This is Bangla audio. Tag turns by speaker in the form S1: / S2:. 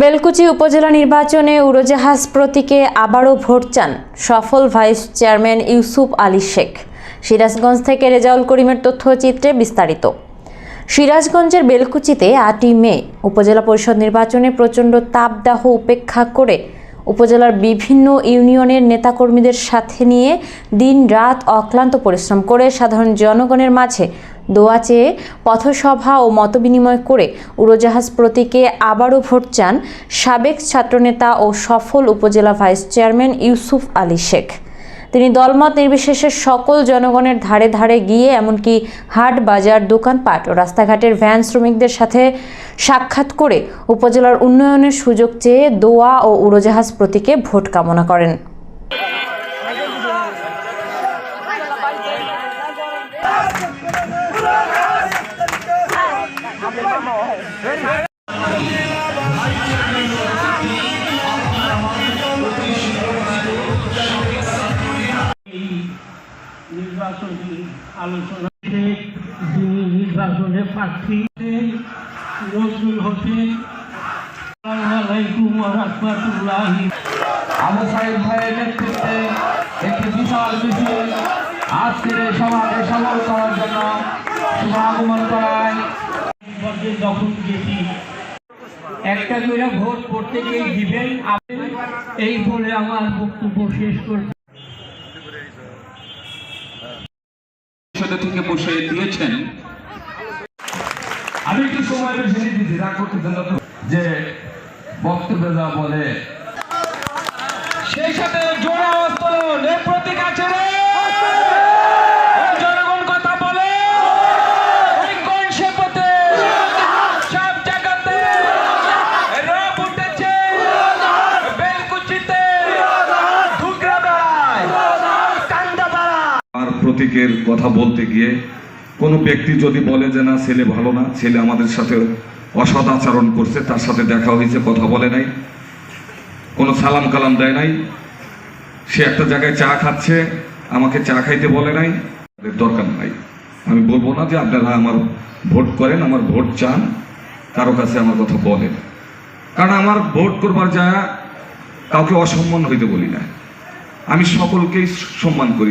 S1: বেলকুচি উপজেলা নির্বাচনে উড়োজাহাজ প্রতীকে আবারও ভোট চান সফল ভাইস চেয়ারম্যান ইউসুফ আলী শেখ। সিরাজগঞ্জ থেকে রেজাউল করিমের তথ্যচিত্রে বিস্তারিত। সিরাজগঞ্জের বেলকুচিতে আটই মে উপজেলা পরিষদ নির্বাচনে প্রচণ্ড তাপদাহ উপেক্ষা করে উপজেলার বিভিন্ন ইউনিয়নের নেতাকর্মীদের সাথে নিয়ে দিন রাত অক্লান্ত পরিশ্রম করে সাধারণ জনগণের মাঝে দোয়া চেয়ে পথসভা ও মতবিনিময় করে উড়োজাহাজ প্রতীকে আবারও ভোট চান সাবেক ছাত্রনেতা ও সফল উপজেলা ভাইস চেয়ারম্যান ইউসুফ আলী শেখ তিনি দলমত নির্বিশেষে সকল জনগণের ধারে ধারে গিয়ে এমনকি হাট বাজার দোকানপাট ও রাস্তাঘাটের ভ্যান শ্রমিকদের সাথে সাক্ষাৎ করে উপজেলার উন্নয়নের সুযোগ চেয়ে দোয়া ও উড়োজাহাজ প্রতীকে ভোট কামনা করেন
S2: নির্বাচনী আলোচনা যিনি নির্বাচনে প্রার্থী নজরুল হোসেন আলাইকুম রাহমাতুল্লাহি
S3: আবু সাইদ ভাইয়ের নেতৃত্বে একটি বিশাল মিছিল আজকের এই সভাকে সফল করার জন্য শুভ আগমন
S2: পর্যে যখন গেছি একটা করে ভোট করতে গিয়ে দিবেন এই বলে আমার বক্তব্য শেষ করছি।
S3: থেকে বসে দিয়েছেন। আমি একটু সময় বেশি দিচ্ছি রাগ করতেছেন না তো? যে বক্তব্য যা বলে। সেই সাথে আওয়াজ
S4: প্রতীকের কথা বলতে গিয়ে কোনো ব্যক্তি যদি বলে যে না, ছেলে ভালো না, ছেলে আমাদের সাথে অসৎ আচরণ করছে, তার সাথে দেখা হয়েছে, কথা বলে নাই, কোনো সালাম কালাম দেয় নাই, সে একটা জায়গায় চা খাচ্ছে, আমাকে চা খাইতে বলে নাই দরকার নাই। আমি বলব না যে আপনারা আমার ভোট করেন, আমার ভোট চান, কারও কাছে আমার কথা বলেন। কারণ আমার ভোট করবার যা কাউকে অসম্মান হইতে বলি না। আমি সকলকেই সম্মান করি।